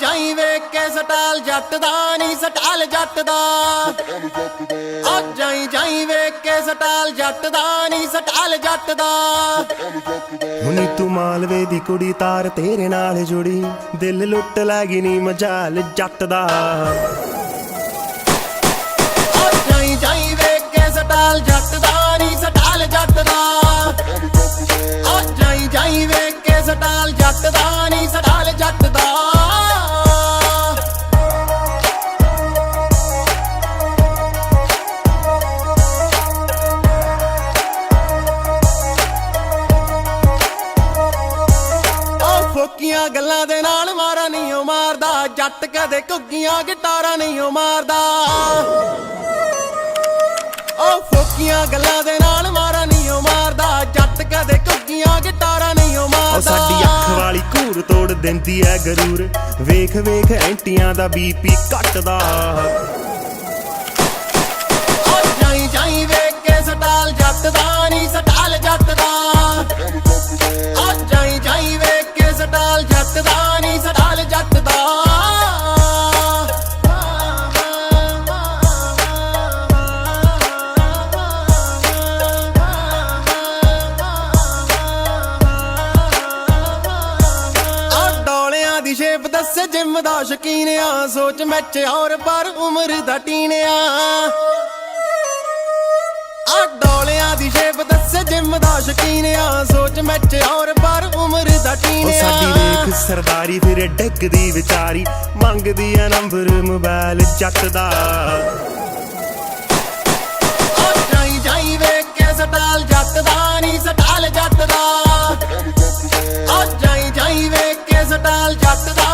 ਜਾਈ ਵੇਖ ਕੇ ਸਟਾਲ ਜੱਟ ਦਾ ਨਹੀਂ ਸਟਾਲ ਜੱਟ ਦਾ। ਆ ਜਾਈ ਜਾਈ ਵੇਖ ਕੇ ਸਟਾਲ ਜੱਟ ਦਾ ਨਹੀਂ ਸਟਾਲ ਜੱਟ ਦਾ। ਹੁਣੀ ਤੂੰ ਮਾਲਵੇ ਦੀ ਕੁੜੀ ਤਾਰ ਤੇਰੇ ਨਾਲ ਜੁੜੀ। ਦਿਲ ਲੁੱਟ ਲੈਗੀ ਨੀ ਮਜਾਲ ਜੱਟ ਦਾ। ਆ ਜਾਈ ਜਾਈ ਵੇਖ ਕੇ ਸਟਾਲ ਜੱਟ ਦਾ ਨਹੀਂ ਸਟਾਲ ਜੱਟ ਦਾ। ਆ ਜਾਈ ਜਾਈ ਵੇਖ ਕੇ ਸਟਾਲ ਜੱਟ ਦਾ ਨਹੀਂ ਸਟਾਲ ਜੱਟ ਦਾ। ਫੋਕੀਆਂ ਗੱਲਾਂ ਦੇ ਨਾਲ ਮਾਰਾ ਨਹੀਂ ਉਹ ਮਾਰਦਾ ਜੱਟ ਕਦੇ ਘੁੱਗੀਆਂ ਗਿਟਾਰਾਂ ਨਹੀਂ ਉਹ ਮਾਰਦਾ। ਉਹ ਫੋਕੀਆਂ ਗੱਲਾਂ ਦੇ ਨਾਲ ਮਾਰਾ ਨਹੀਂ ਉਹ ਮਾਰਦਾ ਜੱਟ ਕਦੇ ਘੁੱਗੀਆਂ ਗਿਟਾਰਾਂ ਨਹੀਂ ਉਹ ਉਹ ਮਾਰਦਾ। ਸਾਡੀ ਅੱਖ ਵਾਲੀ ਘੂਰ ਤੋੜ ਦਿੰਦੀ ਐ ਗਰੂਰ। ਵੇਖ ਵੇਖ ਐਂਟੀਆਂ ਦਾ ਬੀਪੀ ਘਟਦਾ। ਉਹ ਜਾਈ ਜਾਈ ਵੇਖ ਕੇ ਸਟਾਲ ਜੱਟ ਦਾ ਸਟਾਲ ਨਹੀਂ ਸਟਾਲ ਜੱਟ ਦਾ ਦੀ ਸ਼ੇਪ ਦੱਸੇ ਜਿੰਮ ਦਾ ਸ਼ਕੀਨ ਆ। ਸੋਚ ਮੈਚ ਔਰ ਪਰ ਉਮਰ ਦਾ ਟੀਨ ਆ। ਆ ਡੋਲਿਆਂ ਦੀ ਸ਼ੇਪ ਦੱਸੇ ਜਿਮ ਦਾ ਸ਼ਕੀਨ ਆ। ਸੋਚ ਮੈਚ ਔਰ ਪਰ ਦਾ ਟੀਨ ਉਹ ਆ। ਸਾਡੀ ਵੇਖ ਸਰਦਾਰੀ ਫਿਰ ਡਿੱਗਦੀ ਵਿਚਾਰੀ। ਮੰਗਦੀ ਐ ਨੰਬਰ ਮੋਬਾਈਲ ਜੱਟ ਦਾ। ਆ ਜਾਈ ਜਾਈ ਵੇਖ ਕੇ ਸਟਾਲ ਜੱਟ ਦਾ ਨਹੀਂ ਸਟਾਲ ਜੱਟ ਦਾ। ਆ ਜਾਈ ਜਾਈ ਵੇਖ ਕੇ ਸਟਾਲ ਜੱਟ ਦਾ।